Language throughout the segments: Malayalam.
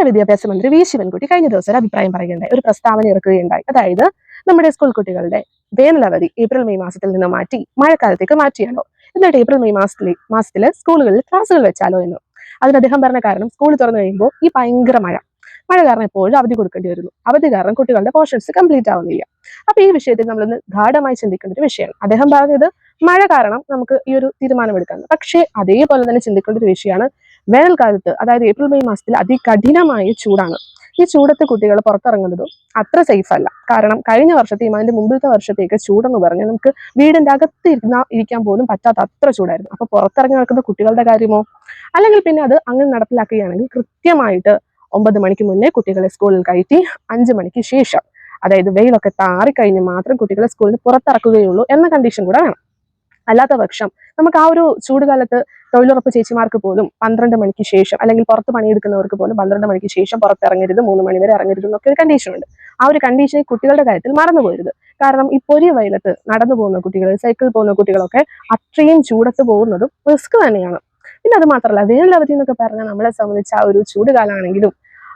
നമ്മുടെ വിദ്യാഭ്യാസ മന്ത്രി വി. ശിവൻകുട്ടി കഴിഞ്ഞ ദിവസം ഒരു അഭിപ്രായം പറയുകയുണ്ടായി. ഒരു പ്രസ്താവന ഇറക്കുകയുണ്ടായി. അതായത് നമ്മുടെ സ്കൂൾ കുട്ടികളുടെ വേനലവധി ഏപ്രിൽ മെയ് മാസത്തിൽ നിന്ന് മാറ്റി മഴക്കാലത്തേക്ക് മാറ്റിയാലോ? എന്നിട്ട് ഏപ്രിൽ മെയ് മാസത്തിലെ മാസത്തിൽ സ്കൂളുകളിൽ ക്ലാസ്സുകൾ വെച്ചാലോ എന്ന്. അതിന് അദ്ദേഹം പറഞ്ഞ കാരണം സ്കൂൾ തുറന്നു കഴിയുമ്പോൾ ഈ ഭയങ്കര മഴ. മഴ കാരണം എപ്പോഴും അവധി കൊടുക്കേണ്ടി വരുന്നു. അവധി കാരണം കുട്ടികളുടെ പോർഷൻസ് കംപ്ലീറ്റ് ആവുന്നില്ല. അപ്പൊ ഈ വിഷയത്തിൽ നമ്മളൊന്ന് ഗാഠമായി ചിന്തിക്കേണ്ട ഒരു വിഷയമാണ്. അദ്ദേഹം പറഞ്ഞത് മഴ കാരണം നമുക്ക് ഈ ഒരു തീരുമാനമെടുക്കാൻ പക്ഷേ അതേപോലെ തന്നെ ചിന്തിക്കേണ്ട ഒരു വിഷയമാണ് വേനൽക്കാലത്ത് അതായത് ഏപ്രിൽ മെയ് മാസത്തിൽ അതികഠിനമായ ചൂടാണ്. ഈ ചൂടത്ത് കുട്ടികൾ പുറത്തിറങ്ങുന്നതും അത്ര സേഫ് അല്ല. കാരണം കഴിഞ്ഞ വർഷത്തെയും അതിന്റെ മുമ്പിലത്തെ വർഷത്തേക്ക് ചൂടെന്ന് പറഞ്ഞാൽ നമുക്ക് വീടിന്റെ അകത്ത് ഇരുന്ന ഇരിക്കാൻ പോലും പറ്റാത്ത അത്ര ചൂടായിരുന്നു. അപ്പൊ പുറത്തിറങ്ങി നടക്കുന്ന കുട്ടികളുടെ കാര്യമോ? അല്ലെങ്കിൽ പിന്നെ അത് അങ്ങനെ നടപ്പിലാക്കുകയാണെങ്കിൽ കൃത്യമായിട്ട് ഒമ്പത് മണിക്ക് മുന്നേ കുട്ടികളെ സ്കൂളിൽ കയറ്റി അഞ്ച് മണിക്ക് ശേഷം അതായത് വെയിലൊക്കെ താറിക്കഴിഞ്ഞ് മാത്രം കുട്ടികളെ സ്കൂളിൽ പുറത്തിറക്കുകയുള്ളൂ എന്ന കണ്ടീഷൻ കൂടെ വേണം. അല്ലാത്ത പക്ഷം നമുക്ക് ആ ഒരു ചൂടുകാലത്ത് തൊഴിലുറപ്പ് ചേച്ചിമാർക്ക് പോലും പന്ത്രണ്ട് മണിക്ക് ശേഷം അല്ലെങ്കിൽ പുറത്ത് പണിയെടുക്കുന്നവർക്ക് പോലും പന്ത്രണ്ട് മണിക്ക് ശേഷം പുറത്തിറങ്ങരുത് മൂന്ന് മണി വരെ ഇറങ്ങരുത് എന്നൊക്കെ ഒരു കണ്ടീഷൻ ഉണ്ട്. ആ ഒരു കണ്ടീഷൻ കുട്ടികളുടെ കാര്യത്തിൽ മറന്നു പോരുത്. കാരണം ഈ പൊരിയ വെയിലത്ത് നടന്നു പോകുന്ന കുട്ടികൾ സൈക്കിൾ പോകുന്ന കുട്ടികളൊക്കെ അത്രയും ചൂടത്ത് പോകുന്നതും റിസ്ക് തന്നെയാണ്. പിന്നെ അത് മാത്രമല്ല വേനലവധി എന്നൊക്കെ പറഞ്ഞാൽ നമ്മളെ സംബന്ധിച്ച് ആ ഒരു ചൂടുകാലാണെങ്കിലും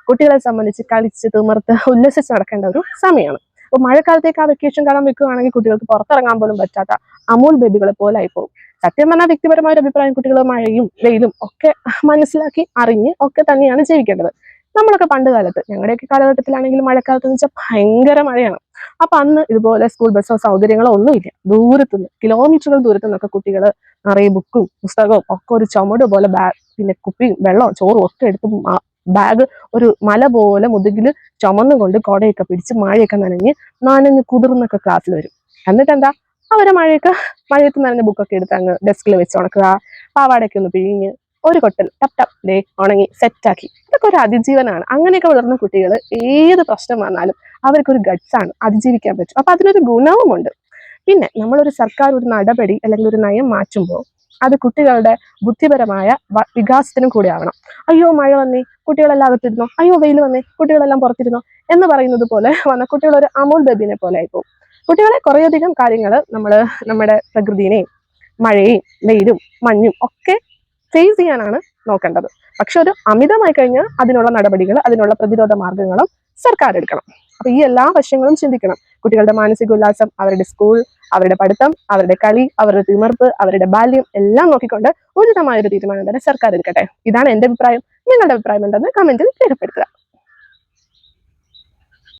കുട്ടികളെ സംബന്ധിച്ച് കളിച്ച് തിമർത്ത് ഉല്ലസിച്ച് നടക്കേണ്ട ഒരു സമയമാണ്. അപ്പൊ മഴക്കാലത്തേക്ക് ആ വെക്കേഷൻ കാലം വെക്കുകയാണെങ്കിൽ കുട്ടികൾക്ക് പുറത്തിറങ്ങാൻ പോലും പറ്റാത്ത അമൂൽ ബേബികളെ പോലെ ആയിപ്പോകും പോകും സത്യം പറഞ്ഞാൽ വ്യക്തിപരമായ ഒരു അഭിപ്രായം കുട്ടികൾ മഴയും വെയിലും ഒക്കെ മനസ്സിലാക്കി അറിഞ്ഞ് ഒക്കെ തന്നെയാണ് ജീവിക്കേണ്ടത്. നമ്മളൊക്കെ പണ്ട് കാലത്ത് ഞങ്ങളുടെയൊക്കെ കാലഘട്ടത്തിലാണെങ്കിൽ മഴക്കാലത്ത് എന്ന് വെച്ചാൽ ഭയങ്കര മഴയാണ്. അപ്പൊ അന്ന് ഇതുപോലെ സ്കൂൾ ബസ്സോ സൗകര്യങ്ങളോ ഒന്നുമില്ല. ദൂരത്തുനിന്ന് കിലോമീറ്ററുകൾ ദൂരത്തു നിന്നൊക്കെ കുട്ടികൾ നിറയെ ബുക്കും പുസ്തകവും ഒക്കെ ഒരു ചുമട് പോലെ ബാ പിന്നെ കുപ്പിയും വെള്ളവും ചോറും ഒക്കെ എടുത്ത് ബാഗ് ഒരു മല പോലെ മുതുകിൽ ചുമന്നുകൊണ്ട് കുടയൊക്കെ പിടിച്ച് മഴയൊക്കെ നനഞ്ഞ് നനഞ്ഞ് കുതിർന്നൊക്കെ ക്ലാസ്സിൽ വരും. എന്നിട്ട് എന്താ അവരെ മഴയൊക്കെ മഴയത്ത് നനഞ്ഞ ബുക്കൊക്കെ എടുത്ത് അങ്ങ് ഡെസ്കിൽ വെച്ച് ഉണക്കുക. പാവാടയൊക്കെ ഒന്ന് പിഴിഞ്ഞ് ഒരു കൊട്ടൽ ടപ് ടപ് ഡേ ഉണങ്ങി സെറ്റാക്കി ഇതൊക്കെ ഒരു അതിജീവനാണ്. അങ്ങനെയൊക്കെ വളർന്ന കുട്ടികൾ ഏത് പ്രശ്നം വന്നാലും അവർക്കൊരു ഗഡ്സാണ് അതിജീവിക്കാൻ പറ്റും. അപ്പൊ അതിനൊരു ഗുണവുമുണ്ട്. പിന്നെ നമ്മളൊരു സർക്കാർ ഒരു നടപടി അല്ലെങ്കിൽ ഒരു നയം മാറ്റുമ്പോൾ അത് കുട്ടികളുടെ ബുദ്ധിപരമായ വികാസത്തിനും കൂടി ആവണം. അയ്യോ മഴ വന്നേ കുട്ടികളെല്ലാം അകത്തിരുന്നോ? അയ്യോ വെയിൽ വന്നേ കുട്ടികളെല്ലാം പുറത്തിരുന്നോ? എന്ന് പറയുന്നത് പോലെ വന്ന കുട്ടികൾ ഒരു അമൂൽ ബബിനെ പോലെ ആയിപ്പോകും കുട്ടികളെ കുറേയധികം കാര്യങ്ങൾ നമ്മൾ നമ്മുടെ പ്രകൃതിനെയും മഴയും വെയിലും മഞ്ഞും ഒക്കെ ഫേസ് ചെയ്യാനാണ് നോക്കേണ്ടത്. പക്ഷെ ഒരു അമിതമായി കഴിഞ്ഞാൽ അതിനുള്ള നടപടികൾ അതിനുള്ള പ്രതിരോധ മാർഗങ്ങളും സർക്കാർ എടുക്കണം. അപ്പൊ ഈ എല്ലാ വശങ്ങളും ചിന്തിക്കണം. കുട്ടികളുടെ മാനസിക ഉല്ലാസം അവരുടെ സ്കൂൾ അവരുടെ പഠിത്തം അവരുടെ കളി അവരുടെ തിമർപ്പ് അവരുടെ ബാല്യം എല്ലാം നോക്കിക്കൊണ്ട് ഉചിതമായ ഒരു തീരുമാനം തന്നെ സർക്കാർ എടുക്കട്ടെ. ഇതാണ് എന്റെ അഭിപ്രായം. നിങ്ങളുടെ അഭിപ്രായം എന്തെന്ന് കമന്റിൽ രേഖപ്പെടുത്തുക.